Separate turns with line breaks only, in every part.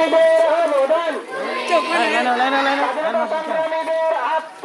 সংগ্রামীদের অবদান আত্মসম্মানীদের আত্ম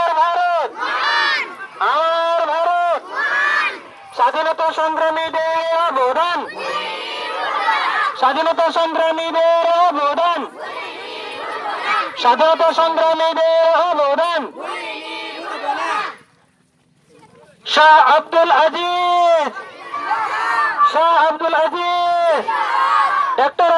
স্বাধীনতা সংগ্রামীদের অবদান। স্বাধীনতা সংগ্রামীদের অবদান। স্বাধীনতা সংগ্রামীদের অবদান। শাহ আব্দুল আজিজ। শাহ আব্দুল আজিজ। ডক্টর